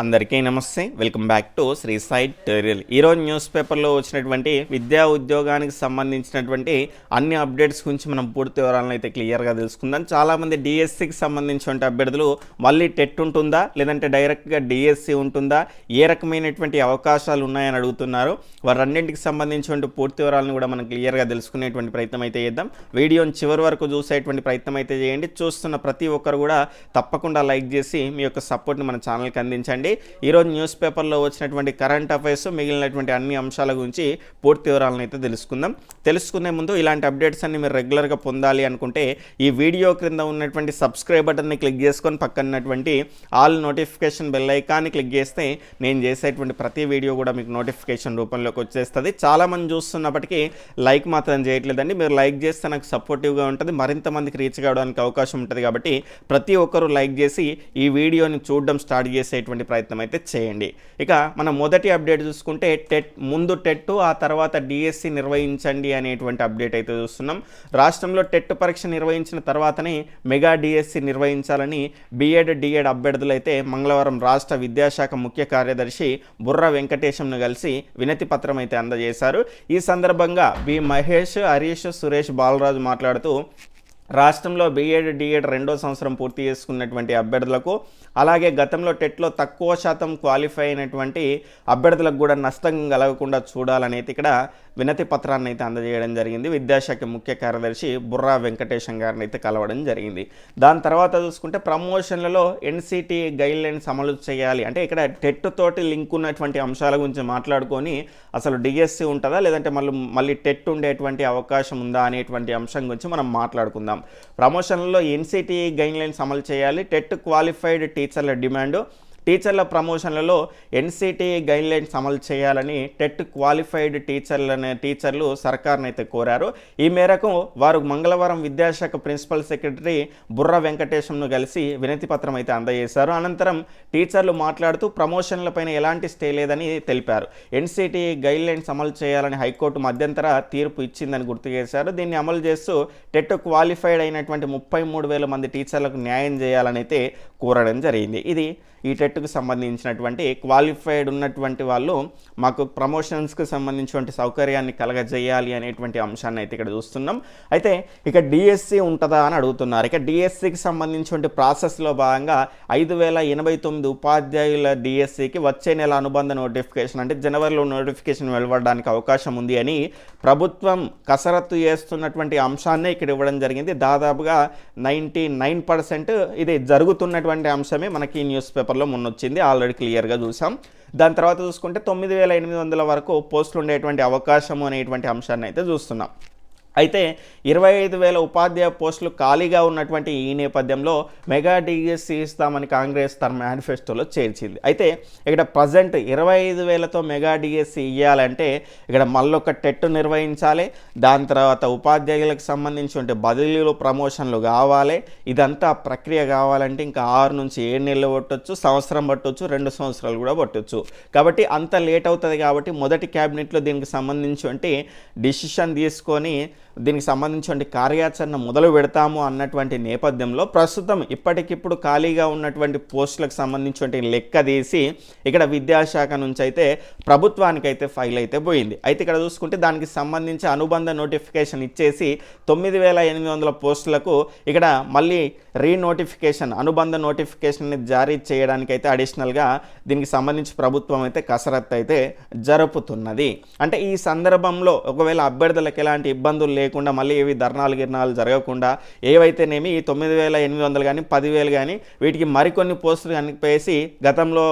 అందరికీ నమస్తే. Welcome back to Sri సైడ్ టెరియల్ ఈరోజు న్యూస్ పేపర్లో వచ్చినటువంటి విద్యా ఉద్యోగానికి సంబంధించినటువంటి అన్ని అప్డేట్స్ గురించి మనం పూర్తి వివరాలను అయితే క్లియర్గా తెలుసుకుందాం. చాలామంది డిఎస్సికి సంబంధించినటువంటి అభ్యర్థులు మళ్ళీ టెట్ ఉంటుందా? లేదంటే డైరెక్ట్గా డిఎస్సి ఉంటుందా? ఏ రకమైనటువంటి అవకాశాలు ఉన్నాయని అడుగుతున్నారు. వారన్నింటికి సంబంధించినటువంటి పూర్తి వివరాలను కూడా మనం క్లియర్గా తెలుసుకునేటువంటి ప్రయత్నం అయితే చేద్దాం. వీడియోని చివరి వరకు చూసేటువంటి ప్రయత్నం అయితే చేయండి. చూస్తున్న ప్రతి ఒక్కరు కూడా తప్పకుండా లైక్ చేసి మీ యొక్క సపోర్ట్ని మన ఛానల్కి అందించండి. ఈరోజు న్యూస్ పేపర్లో వచ్చినటువంటి కరెంట్ అఫైర్స్ మిగిలినటువంటి అన్ని అంశాల గురించి పూర్తి వివరాలను అయితే తెలుసుకుందాం. తెలుసుకునే ముందు ఇలాంటి అప్డేట్స్ అన్ని మీరు రెగ్యులర్గా పొందాలి అనుకుంటే ఈ వీడియో క్రింద ఉన్నటువంటి సబ్స్క్రైబ్ బటన్ని క్లిక్ చేసుకొని పక్కనటువంటి ఆల్ నోటిఫికేషన్ బెల్ ఐకాన్ని క్లిక్ చేస్తే నేను చేసేటువంటి ప్రతి వీడియో కూడా మీకు నోటిఫికేషన్ రూపంలోకి వచ్చేస్తుంది. చాలామంది చూస్తున్నప్పటికీ లైక్ మాత్రం చేయట్లేదండి. మీరు లైక్ చేస్తే నాకు సపోర్టివ్గా ఉంటుంది. మరింత మందికి రీచ్ కావడానికి అవకాశం ఉంటుంది కాబట్టి ప్రతి ఒక్కరూ లైక్ చేసి ఈ వీడియోని చూడడం స్టార్ట్ చేసేటువంటి ప్రయత్నం అయితే చేయండి. ఇక మనం మొదటి అప్డేట్ చూసుకుంటే టెట్ ముందు టెట్ ఆ తర్వాత డిఎస్సి నిర్వహించండి అనేటువంటి అప్డేట్ అయితే చూస్తున్నాం. రాష్ట్రంలో టెట్ పరీక్ష నిర్వహించిన తర్వాతనే మెగా డిఎస్సి నిర్వహించాలని బిఎడ్ డిఎడ్ అభ్యర్థులు అయితే మంగళవారం రాష్ట్ర విద్యాశాఖ ముఖ్య కార్యదర్శి బుర్ర వెంకటేశంను కలిసి వినతి పత్రం అయితే అందజేశారు. ఈ సందర్భంగా బి మహేష్ హరీష్ సురేష్ బాలరాజు మాట్లాడుతూ రాష్ట్రంలో బీఎడ్ డిఎడ్ రెండో సంవత్సరం పూర్తి చేసుకున్నటువంటి అభ్యర్థులకు అలాగే గతంలో టెట్లో తక్కువ శాతం క్వాలిఫై అయినటువంటి అభ్యర్థులకు కూడా నష్టం కలగకుండా చూడాలనేది ఇక్కడ వినతి పత్రాన్ని అయితే అందజేయడం జరిగింది. విద్యాశాఖ ముఖ్య కార్యదర్శి బుర్రా వెంకటేశం గారిని అయితే కలవడం జరిగింది. దాని తర్వాత చూసుకుంటే ప్రమోషన్లలో ఎన్సిటి గైడ్ లైన్స్ అమలు చేయాలి. అంటే ఇక్కడ టెట్ తోటి లింక్ ఉన్నటువంటి అంశాల గురించి మాట్లాడుకొని అసలు డిఎస్సి ఉంటుందా? లేదంటే మళ్ళీ మళ్ళీ టెట్ ఉండేటువంటి అవకాశం ఉందా అనేటువంటి అంశం గురించి మనం మాట్లాడుకుందాం. ప్రమోషన్లలో ఎన్సిటి గైడ్ లైన్స్ అమలు చేయాలి. టెట్ క్వాలిఫైడ్ టీచర్ల డిమాండ్. టీచర్ల ప్రమోషన్లలో ఎన్సిటి గైడ్ లైన్స్ అమలు చేయాలని టెట్ క్వాలిఫైడ్ టీచర్లనే టీచర్లు సర్కార్ని అయితే కోరారు. ఈ మేరకు వారు మంగళవారం విద్యాశాఖ ప్రిన్సిపల్ సెక్రటరీ బుర్ర వెంకటేశంను కలిసి వినతి పత్రం అయితే అందజేశారు. అనంతరం టీచర్లు మాట్లాడుతూ ప్రమోషన్లపైన ఎలాంటి స్టే లేదని తెలిపారు. ఎన్సిటి గైడ్ లైన్స్ అమలు చేయాలని హైకోర్టు మధ్యంతర తీర్పు ఇచ్చిందని గుర్తు చేశారు. దీన్ని అమలు చేస్తూ టెట్ క్వాలిఫైడ్ అయినటువంటి ముప్పై మూడు వేల మంది టీచర్లకు న్యాయం చేయాలని అయితే కోరడం జరిగింది. ఇది ఈ టెట్కు సంబంధించినటువంటి క్వాలిఫైడ్ ఉన్నటువంటి వాళ్ళు మాకు ప్రమోషన్స్కి సంబంధించినటువంటి సౌకర్యాన్ని కలగజేయాలి అనేటువంటి అంశాన్ని అయితే ఇక్కడ చూస్తున్నాం. అయితే ఇక డిఎస్సి ఉంటుందా అని అడుగుతున్నారు. ఇక డిఎస్సికి సంబంధించినటువంటి ప్రాసెస్లో భాగంగా ఐదు వేల ఎనభై తొమ్మిది ఉపాధ్యాయుల డిఎస్సికి వచ్చే నెల అనుబంధ నోటిఫికేషన్ అంటే జనవరిలో నోటిఫికేషన్ వెలువడడానికి అవకాశం ఉంది అని ప్రభుత్వం కసరత్తు చేస్తున్నటువంటి అంశాన్నే ఇక్కడ ఇవ్వడం జరిగింది. దాదాపుగా నైంటీ నైన్ పర్సెంట్ ఇది జరుగుతున్నటువంటి అంశమే మనకి ఈ న్యూస్ పేపర్లో మొన్న వచ్చింది ఆల్రెడీ క్లియర్గా చూసాం. దాని తర్వాత చూసుకుంటే తొమ్మిది వేల ఎనిమిది వందల వరకు పోస్టులు ఉండేటువంటి అవకాశం అనేటువంటి అంశాన్ని అయితే చూస్తున్నాం. అయితే ఇరవై ఐదు వేల ఉపాధ్యాయ పోస్టులు ఖాళీగా ఉన్నటువంటి ఈ నేపథ్యంలో మెగా డిఎస్సి ఇస్తామని కాంగ్రెస్ తన మేనిఫెస్టోలో చేర్చింది. అయితే ఇక్కడ ప్రజెంట్ ఇరవై ఐదు వేలతో మెగా డిఎస్సి ఇవ్వాలంటే ఇక్కడ మళ్ళొక టెట్ నిర్వహించాలి దాని తర్వాత ఉపాధ్యాయులకు సంబంధించిన బదిలీలు ప్రమోషన్లు కావాలి ఇదంతా ప్రక్రియ కావాలంటే ఇంకా ఆరు నుంచి ఏడు నెలలు పట్టొచ్చు సంవత్సరం పట్టొచ్చు రెండు సంవత్సరాలు కూడా పట్టొచ్చు. కాబట్టి అంత లేట్ అవుతుంది కాబట్టి మొదటి క్యాబినెట్లో దీనికి సంబంధించి డిసిషన్ తీసుకొని దీనికి సంబంధించిన కార్యాచరణ మొదలు పెడతాము అన్నటువంటి నేపథ్యంలో ప్రస్తుతం ఇప్పటికిప్పుడు ఖాళీగా ఉన్నటువంటి పోస్టులకు సంబంధించిన లెక్క తీసి ఇక్కడ విద్యాశాఖ నుంచి అయితే ప్రభుత్వానికి అయితే ఫైల్ అయితే పోయింది. అయితే ఇక్కడ చూసుకుంటే దానికి సంబంధించి అనుబంధ నోటిఫికేషన్ ఇచ్చేసి తొమ్మిది వేల ఎనిమిది వందల పోస్టులకు ఇక్కడ మళ్ళీ రీనోటిఫికేషన్ అనుబంధ నోటిఫికేషన్ జారీ చేయడానికి అయితే అడిషనల్గా దీనికి సంబంధించి ప్రభుత్వం అయితే కసరత్తు అయితే జరుపుతున్నది. అంటే ఈ సందర్భంలో ఒకవేళ అభ్యర్థులకు ఎలాంటి ఇబ్బందులు లేకుండా మళ్ళీ ఏవి ధర్నాలు గిర్నాలు జరగకుండా ఏవైతేనేమి ఈ తొమ్మిది వేల ఎనిమిది వందలు కానీ పదివేలు కానీ వీటికి మరికొన్ని పోస్టులు కనిపేసి గతంలో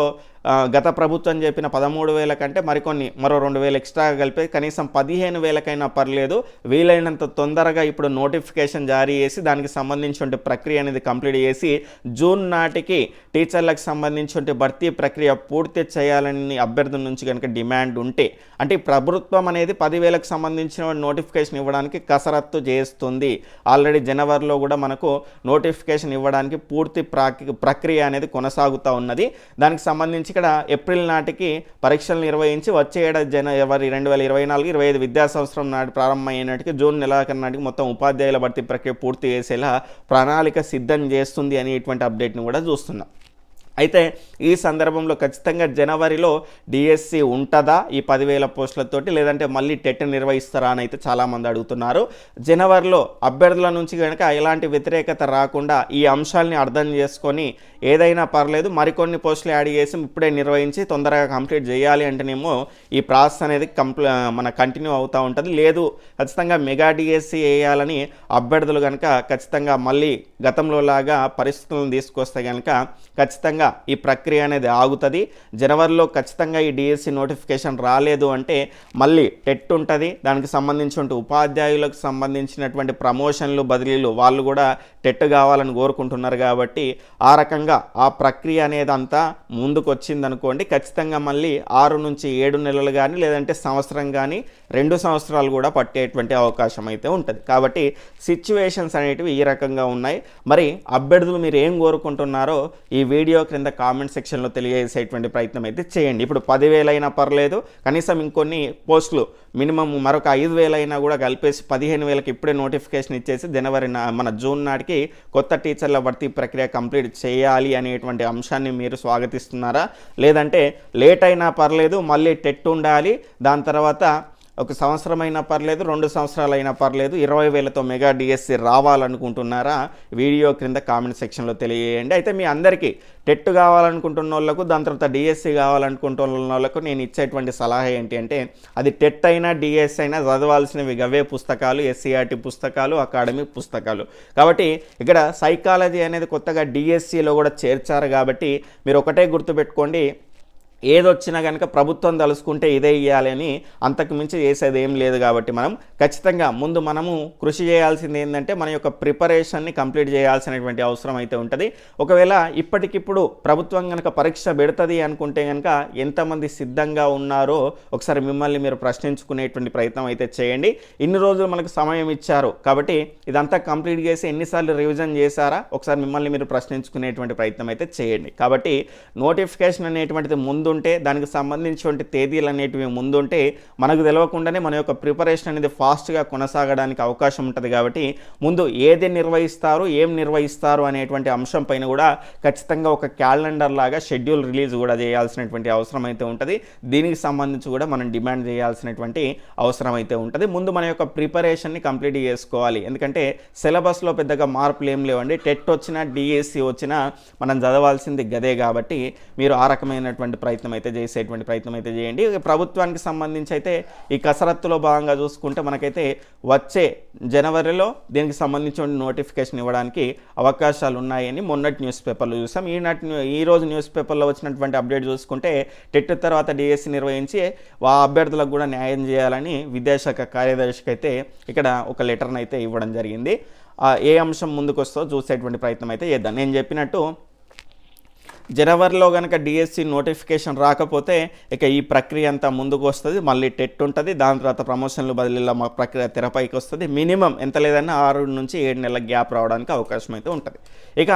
గత ప్రభుత్వం చెప్పిన పదమూడు వేల కంటే మరికొన్ని మరో రెండు వేలు ఎక్స్ట్రా కలిపి కనీసం పదిహేను వేలకైనా పర్లేదు. వీలైనంత తొందరగా ఇప్పుడు నోటిఫికేషన్ జారీ చేసి దానికి సంబంధించిన ప్రక్రియ అనేది కంప్లీట్ చేసి జూన్ నాటికి టీచర్లకు సంబంధించిన భర్తీ ప్రక్రియ పూర్తి చేయాలని అభ్యర్థుల నుంచి కనుక డిమాండ్ ఉంటే అంటే ప్రభుత్వం అనేది పదివేలకు సంబంధించిన నోటిఫికేషన్ ఇవ్వడానికి కసరత్తు చేస్తుంది. ఆల్రెడీ జనవరిలో కూడా మనకు నోటిఫికేషన్ ఇవ్వడానికి పూర్తి ప్రక్రియ అనేది కొనసాగుతూ ఉన్నది. దానికి సంబంధించి ఇక్కడ ఏప్రిల్ నాటికి పరీక్షలు నిర్వహించి వచ్చే ఏడాది జనవరి రెండు వేల ఇరవై నాలుగు ఇరవై ఐదు విద్యా సంవత్సరం నాటి ప్రారంభమయ్యేనాటికి జూన్ నెలాఖరు నాటికి మొత్తం ఉపాధ్యాయుల భర్తీ ప్రక్రియ పూర్తి చేసేలా ప్రణాళిక సిద్ధం చేస్తుంది అనేటువంటి అప్డేట్ని కూడా చూస్తున్నాం. అయితే ఈ సందర్భంలో ఖచ్చితంగా జనవరిలో డిఎస్సి ఉంటుందా? ఈ పదివేల పోస్టులతోటి లేదంటే మళ్ళీ టెట్ నిర్వహిస్తారా అని అయితే చాలామంది అడుగుతున్నారు. జనవరిలో అభ్యర్థుల నుంచి కనుక ఎలాంటి వ్యతిరేకత రాకుండా ఈ అంశాలని అర్థం చేసుకొని ఏదైనా పర్లేదు మరికొన్ని పోస్టులు యాడ్ చేసి ఇప్పుడే నిర్వహించి తొందరగా కంప్లీట్ చేయాలి అంటేనేమో ఈ ప్రాసెస్ అనేది కంప్లీ మన కంటిన్యూ అవుతూ ఉంటుంది. లేదు ఖచ్చితంగా మెగా డిఎస్సి వేయాలని అభ్యర్థులు కనుక ఖచ్చితంగా మళ్ళీ గతంలో లాగా పరిస్థితులను తీసుకొస్తే కనుక ఖచ్చితంగా ఈ ప్రక్రియ అనేది ఆగుతుంది. జనవరిలో ఖచ్చితంగా ఈ డిఎస్సి నోటిఫికేషన్ రాలేదు అంటే మళ్ళీ టెట్ ఉంటుంది. దానికి సంబంధించిన ఉపాధ్యాయులకు సంబంధించినటువంటి ప్రమోషన్లు బదిలీలు వాళ్ళు కూడా టెట్ కావాలని కోరుకుంటున్నారు కాబట్టి ఆ రకంగా ఆ ప్రక్రియ అనేది అంతా ముందుకు ఖచ్చితంగా మళ్ళీ ఆరు నుంచి ఏడు నెలలు కానీ లేదంటే సంవత్సరం కానీ రెండు సంవత్సరాలు కూడా పట్టేటువంటి అవకాశం అయితే ఉంటుంది. కాబట్టి సిచ్యువేషన్స్ అనేటివి ఈ రకంగా ఉన్నాయి. మరి అభ్యర్థులు మీరు ఏం కోరుకుంటున్నారో ఈ వీడియో క్రింద కామెంట్ సెక్షన్లో తెలియజేసేటువంటి ప్రయత్నం అయితే చేయండి. ఇప్పుడు పదివేలైనా పర్లేదు కనీసం ఇంకొన్ని పోస్టులు మినిమం మరొక ఐదు వేలైనా కూడా కలిపేసి పదిహేను వేలకు ఇప్పుడే నోటిఫికేషన్ ఇచ్చేసి జనవరి నా మన జూన్ నాటికి కొత్త టీచర్ల భర్తీ ప్రక్రియ కంప్లీట్ చేయాలి అనేటువంటి అంశాన్ని మీరు స్వాగతిస్తున్నారా? లేదంటే లేట్ అయినా పర్లేదు మళ్ళీ టెట్ ఉండాలి దాని తర్వాత ఒక సంవత్సరం అయినా పర్లేదు రెండు సంవత్సరాలు అయినా పర్లేదు ఇరవై వేలతో మెగా డిఎస్సి రావాలనుకుంటున్నారా? వీడియో క్రింద కామెంట్ సెక్షన్లో తెలియజేయండి. అయితే మీ అందరికీ టెట్ కావాలనుకుంటున్న వాళ్ళకు దాని తర్వాత డిఎస్సి కావాలనుకుంటున్న వాళ్ళకు నేను ఇచ్చేటువంటి సలహా ఏంటి అంటే అది టెట్ అయినా డిఎస్సి అయినా చదవాల్సినవి గవే పుస్తకాలు ఎస్సీఆర్టీ పుస్తకాలు అకాడమిక్ పుస్తకాలు. కాబట్టి ఇక్కడ సైకాలజీ అనేది కొత్తగా డిఎస్సిలో కూడా చేర్చారు కాబట్టి మీరు ఒకటే గుర్తుపెట్టుకోండి ఏదొచ్చినా కనుక ప్రభుత్వం తలుసుకుంటే ఇదే ఇవ్వాలి అని చేసేది ఏం లేదు కాబట్టి మనం ఖచ్చితంగా ముందు మనము కృషి చేయాల్సింది ఏంటంటే మన యొక్క ప్రిపరేషన్ని కంప్లీట్ చేయాల్సినటువంటి అవసరం అయితే ఉంటుంది. ఒకవేళ ఇప్పటికిప్పుడు ప్రభుత్వం కనుక పరీక్ష పెడుతుంది అనుకుంటే కనుక ఎంతమంది సిద్ధంగా ఉన్నారో ఒకసారి మిమ్మల్ని మీరు ప్రశ్నించుకునేటువంటి ప్రయత్నం అయితే చేయండి. ఇన్ని రోజులు మనకు సమయం ఇచ్చారు కాబట్టి ఇదంతా కంప్లీట్ చేసి ఎన్నిసార్లు రివిజన్ చేశారా ఒకసారి మిమ్మల్ని మీరు ప్రశ్నించుకునేటువంటి ప్రయత్నం అయితే చేయండి. కాబట్టి నోటిఫికేషన్ అనేటువంటిది ముందు ముందుంటే దానికి సంబంధించినటువంటి తేదీలు అనేటివి ముందుంటే మనకు తెలియకుండానే మన యొక్క ప్రిపరేషన్ అనేది ఫాస్ట్గా కొనసాగడానికి అవకాశం ఉంటుంది కాబట్టి ముందు ఏది నిర్వహిస్తారు ఏం నిర్వహిస్తారు అనేటువంటి అంశం పైన కూడా ఖచ్చితంగా ఒక క్యాలెండర్ లాగా షెడ్యూల్ రిలీజ్ కూడా చేయాల్సినటువంటి అవసరం అయితే ఉంటుంది. దీనికి సంబంధించి కూడా మనం డిమాండ్ చేయాల్సినటువంటి అవసరం అయితే ఉంటుంది. ముందు మన యొక్క ప్రిపరేషన్ని కంప్లీట్ చేసుకోవాలి. ఎందుకంటే సిలబస్లో పెద్దగా మార్పులు ఏం లేవండి. టెట్ వచ్చినా డిఎస్సి వచ్చినా మనం చదవాల్సింది గదే కాబట్టి మీరు ఆ రకమైనటువంటి ప్రయత్నం అయితే చేసేటువంటి ప్రయత్నం అయితే చేయండి. ప్రభుత్వానికి సంబంధించి అయితే ఈ కసరత్తులో భాగంగా చూసుకుంటే మనకైతే వచ్చే జనవరిలో దీనికి సంబంధించిన నోటిఫికేషన్ ఇవ్వడానికి అవకాశాలు ఉన్నాయని మొన్నటి న్యూస్ పేపర్లో చూసాం. ఈనాటి ఈ రోజు న్యూస్ పేపర్లో వచ్చినటువంటి అప్డేట్ చూసుకుంటే టెట్ తర్వాత డిఎస్సి నిర్వహించి ఆ అభ్యర్థులకు కూడా న్యాయం చేయాలని విద్యాశాఖ కార్యదర్శికి అయితే ఇక్కడ ఒక లెటర్ని అయితే ఇవ్వడం జరిగింది. ఏ అంశం ముందుకు వస్తుందో చూసేటువంటి ప్రయత్నం అయితే చేద్దాం. నేను చెప్పినట్టు జనవరిలో కనుక డిఎస్సి నోటిఫికేషన్ రాకపోతే ఇక ఈ ప్రక్రియ అంతా ముందుకు వస్తుంది. మళ్ళీ టెట్ ఉంటుంది. దాని తర్వాత ప్రమోషన్లు బదిలీల మా ప్రక్రియ తెరపైకి వస్తుంది. మినిమం ఎంత లేదన్నా ఆరు నుంచి ఏడు నెలల గ్యాప్ రావడానికి అవకాశం అయితే ఉంటుంది. ఇక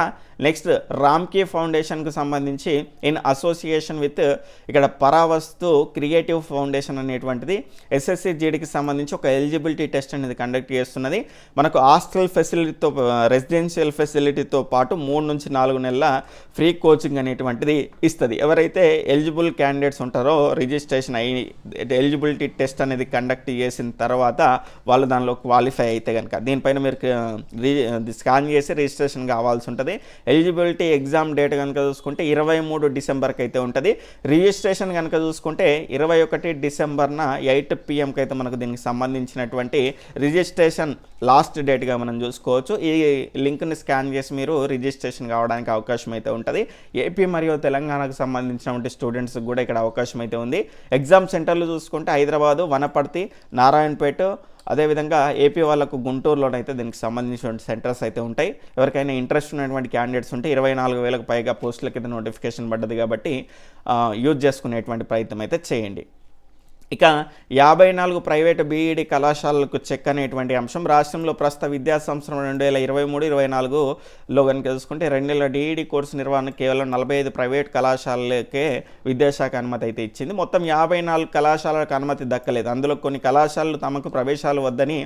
నెక్స్ట్ రామ్కీ ఫౌండేషన్కు సంబంధించి ఇన్ అసోసియేషన్ విత్ ఇక్కడ పరావస్తు క్రియేటివ్ ఫౌండేషన్ అనేటువంటిది ఎస్ఎస్సి జీడికి సంబంధించి ఒక ఎలిజిబిలిటీ టెస్ట్ అనేది కండక్ట్ చేస్తున్నది. మనకు హాస్టల్ ఫెసిలిటీతో రెసిడెన్షియల్ ఫెసిలిటీతో పాటు మూడు నుంచి నాలుగు నెలల ఫ్రీ కోచింగ్ అనేటువంటిది ఇస్తుంది. ఎవరైతే ఎలిజిబుల్ క్యాండిడేట్స్ ఉంటారో రిజిస్ట్రేషన్ అయ్యి ఎలిజిబిలిటీ టెస్ట్ అనేది కండక్ట్ చేసిన తర్వాత వాళ్ళు దానిలో క్వాలిఫై అయితే కనుక దీనిపైన మీరు స్కాన్ చేసి రిజిస్ట్రేషన్ కావాల్సి ఉంటుంది. ఎలిజిబిలిటీ ఎగ్జామ్ డేట్ కనుక చూసుకుంటే ఇరవై మూడు డిసెంబర్కి అయితే ఉంటుంది. రిజిస్ట్రేషన్ కనుక చూసుకుంటే ఇరవై ఒకటి డిసెంబర్న ఎయిట్ పిఎంకి అయితే మనకు దీనికి సంబంధించినటువంటి రిజిస్ట్రేషన్ లాస్ట్ డేట్గా మనం చూసుకోవచ్చు. ఈ లింక్ని స్కాన్ చేసి మీరు రిజిస్ట్రేషన్ కావడానికి అవకాశం అయితే ఉంటుంది. ఏపీ మరియు తెలంగాణకు సంబంధించినటువంటి స్టూడెంట్స్కి కూడా ఇక్కడ అవకాశం అయితే ఉంది. ఎగ్జామ్ సెంటర్లు చూసుకుంటే హైదరాబాదు వనపర్తి నారాయణపేట అదేవిధంగా ఏపీ వాళ్ళకు గుంటూరులోనైతే దీనికి సంబంధించిన సెంటర్స్ అయితే ఉంటాయి. ఎవరికైనా ఇంట్రెస్ట్ ఉన్నటువంటి క్యాండిడేట్స్ ఉంటే ఇరవై నాలుగు వేలకు పైగా పోస్టుల కింద నోటిఫికేషన్ పడ్డది కాబట్టి యూజ్ చేసుకునేటువంటి ప్రయత్నం అయితే చేయండి. ఇక యాభై నాలుగు ప్రైవేటు బీఈడి కళాశాలలకు చెక్ అనేటువంటి అంశం రాష్ట్రంలో ప్రస్తుత విద్యా సంవత్సరం రెండు వేల ఇరవై మూడు ఇరవై నాలుగులో కనుక చూసుకుంటే రెండేళ్ళ డీఈడి కోర్సు నిర్వహణ కేవలం నలభై ఐదు ప్రైవేట్ కళాశాలలకే విద్యాశాఖ అనుమతి అయితే ఇచ్చింది. మొత్తం యాభై నాలుగు కళాశాలలకు అనుమతి దక్కలేదు. అందులో కొన్ని కళాశాలలు తమకు ప్రవేశాలు వద్దని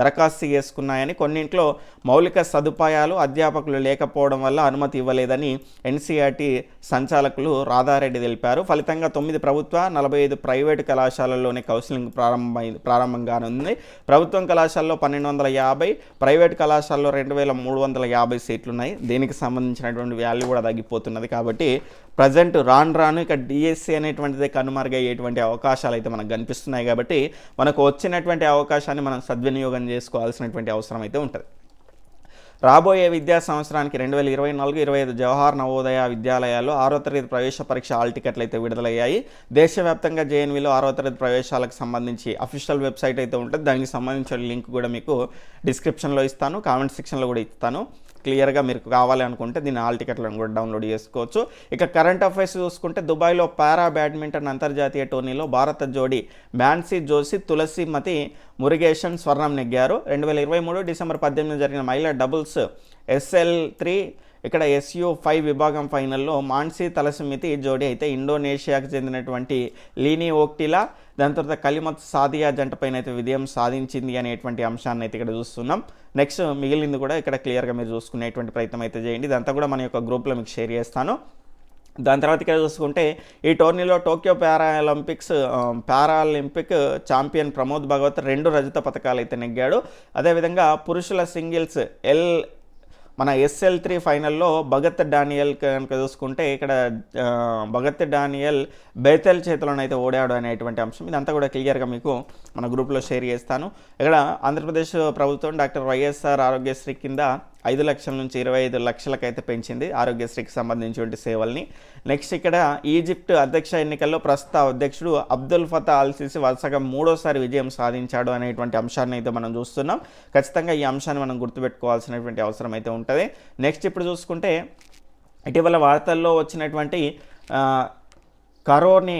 దరఖాస్తు చేసుకున్నాయని కొన్నింట్లో మౌలిక సదుపాయాలు అధ్యాపకులు లేకపోవడం వల్ల అనుమతి ఇవ్వలేదని ఎన్సీఆర్టీ సంచాలకులు రాధారెడ్డి తెలిపారు. ఫలితంగా తొమ్మిది ప్రభుత్వ నలభై ఐదు ప్రైవేటు కళాశాలల్లోనే కౌన్సిలింగ్ ప్రారంభమై ప్రారంభంగానుంది ప్రభుత్వం కళాశాలలో పన్నెండు వందల యాభై ప్రైవేట్ కళాశాలలో రెండు వేల మూడు వందల యాభై సీట్లు ఉన్నాయి దీనికి సంబంధించినటువంటి వాల్యూ కూడా తగ్గిపోతున్నది కాబట్టి ప్రజెంట్ రాను రాను ఇక డిఎస్సి అనేటువంటిది కనుమరుగయ్యేటువంటి అవకాశాలు అయితే మనకు కనిపిస్తున్నాయి కాబట్టి మనకు వచ్చినటువంటి అవకాశాన్ని మనం సద్వినియోగం చేసుకోవాల్సినటువంటి అవసరం అయితే ఉంటుంది. రాబోయే విద్యా సంవత్సరానికి రెండు వేల ఇరవై నాలుగు ఇరవై ఐదు జవహర్ నవోదయ విద్యాలయాల్లో ఆరో తరగతి ప్రవేశ పరీక్ష హాల్ టికెట్లు అయితే విడుదలయ్యాయి. దేశవ్యాప్తంగా జేఎన్వీలో ఆరో తరగతి ప్రవేశాలకు సంబంధించి అఫీషియల్ వెబ్సైట్ అయితే ఉంటుంది. దానికి సంబంధించిన లింక్ కూడా మీకు డిస్క్రిప్షన్లో ఇస్తాను. కామెంట్ సెక్షన్లో కూడా ఇస్తాను. క్లియర్గా మీరు కావాలి అనుకుంటే దీని హాల్ టికెట్లను కూడా డౌన్లోడ్ చేసుకోవచ్చు. ఇక కరెంట్ అఫైర్స్ చూసుకుంటే దుబాయ్లో పారా బ్యాడ్మింటన్ అంతర్జాతీయ టోర్నీలో భారత జోడీ మ్యాన్సీ జోసి తులసిమతి మతి స్వర్ణం నెగ్గారు. రెండు వేల ఇరవై మూడు డిసెంబర్ పద్దెనిమిది జరిగిన మహిళా డబుల్స్ ఎస్ఎల్ త్రీ ఇక్కడ ఎస్యూ ఫైవ్ విభాగం ఫైనల్లో మాన్సీ తలసిమితి జోడీ అయితే ఇండోనేషియాకు చెందినటువంటి లీనీ ఓక్టిలా దాని తర్వాత కలిమత్ సాదియా జంటపైన అయితే విజయం సాధించింది అనేటువంటి అంశాన్ని అయితే ఇక్కడ చూస్తున్నాం. నెక్స్ట్ మిగిలింది కూడా ఇక్కడ క్లియర్గా మీరు చూసుకునేటువంటి ప్రయత్నం అయితే చేయండి. ఇదంతా కూడా మన యొక్క గ్రూప్లో మీకు షేర్ చేస్తాను. దాని తర్వాత ఇక్కడ చూసుకుంటే ఈ టోర్నీలో Tokyo Paralympics Paralympic champion Pramod Bhagat రెండు రజత పథకాలు అయితే నెగ్గాడు. అదేవిధంగా పురుషుల సింగిల్స్ ఎల్ మన ఎస్ఎల్ త్రీ ఫైనల్లో భగత్ డానియల్ కనుక చూసుకుంటే ఇక్కడ భగత్ డానియల్ బేతెల్ చేతిలోనైతే ఓడాడు అనేటువంటి అంశం. ఇదంతా కూడా క్లియర్గా మీకు మన గ్రూప్లో షేర్ చేస్తాను. ఇక్కడ ఆంధ్రప్రదేశ్ ప్రభుత్వం డాక్టర్ వైఎస్ఆర్ ఆరోగ్యశ్రీ కింద ఐదు లక్షల నుంచి ఇరవై ఐదు లక్షలకైతే పెంచింది ఆరోగ్యశ్రీకి సంబంధించినటువంటి సేవల్ని. నెక్స్ట్ ఇక్కడ ఈజిప్ట్ అధ్యక్ష ఎన్నికల్లో ప్రస్తుత అధ్యక్షుడు అబ్దుల్ ఫతా అల్సిసి వరుసగా మూడోసారి విజయం సాధించాడు అనేటువంటి అంశాన్ని అయితే మనం చూస్తున్నాం. ఖచ్చితంగా ఈ అంశాన్ని మనం గుర్తుపెట్టుకోవాల్సినటువంటి అవసరం అయితే ఉంటుంది. నెక్స్ట్ ఇప్పుడు చూసుకుంటే ఇటీవల వార్తల్లో వచ్చినటువంటి కరోని కరోనే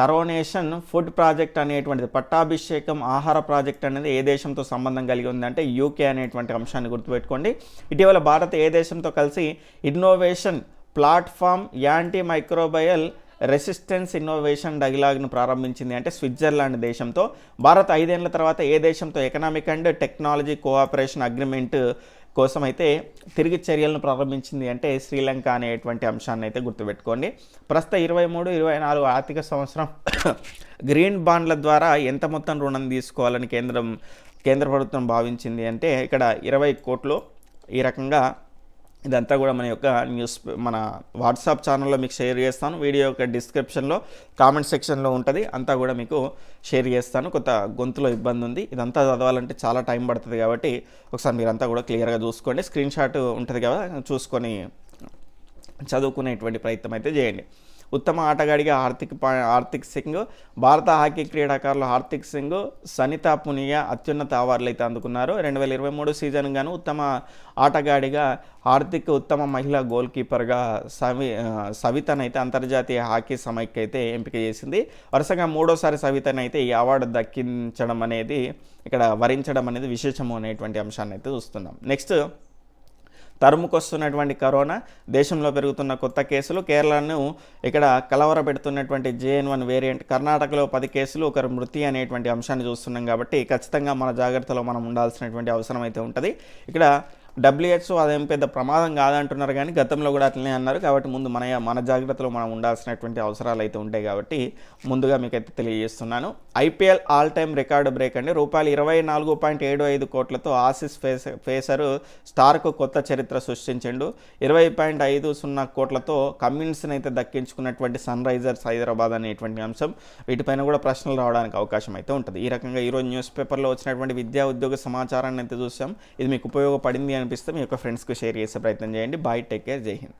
కరోనేషన్ ఫుడ్ ప్రాజెక్ట్ అనేటువంటిది పట్టాభిషేకం ఆహార ప్రాజెక్ట్ అనేది ఏ దేశంతో సంబంధం కలిగి ఉందంటే యూకే అనేటువంటి అంశాన్ని గుర్తుపెట్టుకోండి. ఇటీవల భారత్ ఏ దేశంతో కలిసి innovation platform antimicrobial resistance innovation డైలాగ్ను ప్రారంభించింది అంటే స్విట్జర్లాండ్ దేశంతో. భారత్ ఐదేళ్ళ తర్వాత ఏ దేశంతో economic and technology cooperation agreement కోసం అయితే తిరిగి చర్యలను ప్రారంభించింది అంటే శ్రీలంక అనేటువంటి అంశాన్ని అయితే గుర్తుపెట్టుకోండి. ప్రస్తుత ఇరవై మూడు ఇరవై నాలుగు ఆర్థిక సంవత్సరం గ్రీన్ బాండ్ల ద్వారా ఎంత మొత్తం రుణం తీసుకోవాలని కేంద్రం కేంద్ర ప్రభుత్వం భావించింది అంటే ఇక్కడ ఇరవై కోట్లు ఈ రకంగా ఇదంతా కూడా మన యొక్క న్యూస్ మన వాట్సాప్ ఛానల్లో మీకు షేర్ చేస్తాను. వీడియో యొక్క డిస్క్రిప్షన్లో కామెంట్ సెక్షన్లో ఉంటుంది. అంతా కూడా మీకు షేర్ చేస్తాను. కొంత గొంతులో ఇబ్బంది ఉంది. ఇదంతా చదవాలంటే చాలా టైం పడుతుంది కాబట్టి ఒకసారి మీరంతా కూడా క్లియర్గా చూసుకోండి. స్క్రీన్ షాట్ ఉంటుంది కదా చూసుకొని చదువుకునేటువంటి ప్రయత్నం అయితే చేయండి. ఉత్తమ ఆటగాడిగా హార్దిక్ పా- హార్దిక్ సింగ్ భారత హాకీ క్రీడాకారులు హార్దిక్ సింగ్ సనితా పునియా అత్యున్నత అవార్డులు అయితే అందుకున్నారు. రెండు వేల ఇరవై మూడు సీజన్ గాను ఉత్తమ ఆటగాడిగా హార్దిక్ ఉత్తమ మహిళా గోల్ కీపర్గా సవి సవితనైతే అంతర్జాతీయ హాకీ సమైక్య అయితే ఎంపిక చేసింది. వరుసగా మూడోసారి సవితనైతే ఈ అవార్డు దక్కించడం అనేది ఇక్కడ వరించడం అనేది విశేషము అనేటువంటి అంశాన్ని అయితే చూస్తున్నాం. నెక్స్ట్ తరుముకొస్తున్నటువంటి కరోనా దేశంలో పెరుగుతున్న కొత్త కేసులు కేరళను ఇక్కడ కలవరపెడుతున్నటువంటి జేఎన్ వన్ వేరియంట్ కర్ణాటకలో పది కేసులు ఒకరు మృతి అనేటువంటి అంశాన్ని చూస్తున్నాం కాబట్టి ఖచ్చితంగా మన జాగ్రత్తలో మనం ఉండాల్సినటువంటి అవసరం అయితే ఉంటుంది. ఇక్కడ డబ్ల్యూహెచ్ఓ అదేం పెద్ద ప్రమాదం కాదంటున్నారు కానీ గతంలో కూడా అట్లనే అన్నారు. కాబట్టి ముందు మన మన జాగ్రత్తలో మనం ఉండాల్సినటువంటి అవసరాలు అయితే ఉంటాయి కాబట్టి ముందుగా మీకైతే తెలియజేస్తున్నాను. IPL all time record break అండి. రూపాయలు ఇరవై నాలుగు పాయింట్ ఏడు ఐదు కోట్లతో ఆసిస్ ఫేస్ ఫేసరు స్టార్కు కొత్త చరిత్ర సృష్టించిండు. ఇరవై పాయింట్ ఐదు సున్నా కోట్లతో కమిన్స్ని అయితే దక్కించుకున్నటువంటి సన్ రైజర్స్ హైదరాబాద్ అనేటువంటి అంశం. వీటిపైన కూడా ప్రశ్నలు రావడానికి అవకాశం అయితే ఉంటుంది. ఈ రకంగా ఈరోజు న్యూస్ పేపర్లో వచ్చినటువంటి విద్యా ఉద్యోగ సమాచారాన్ని అయితే చూసాం. ఇది మీకు ఉపయోగపడింది అని అనిపిస్తే మీ యొక్క ఫ్రెండ్స్కి షేర్ చేసే ప్రయత్నం చేయండి. బాయ్ టేక్ కేర్ జై హింద్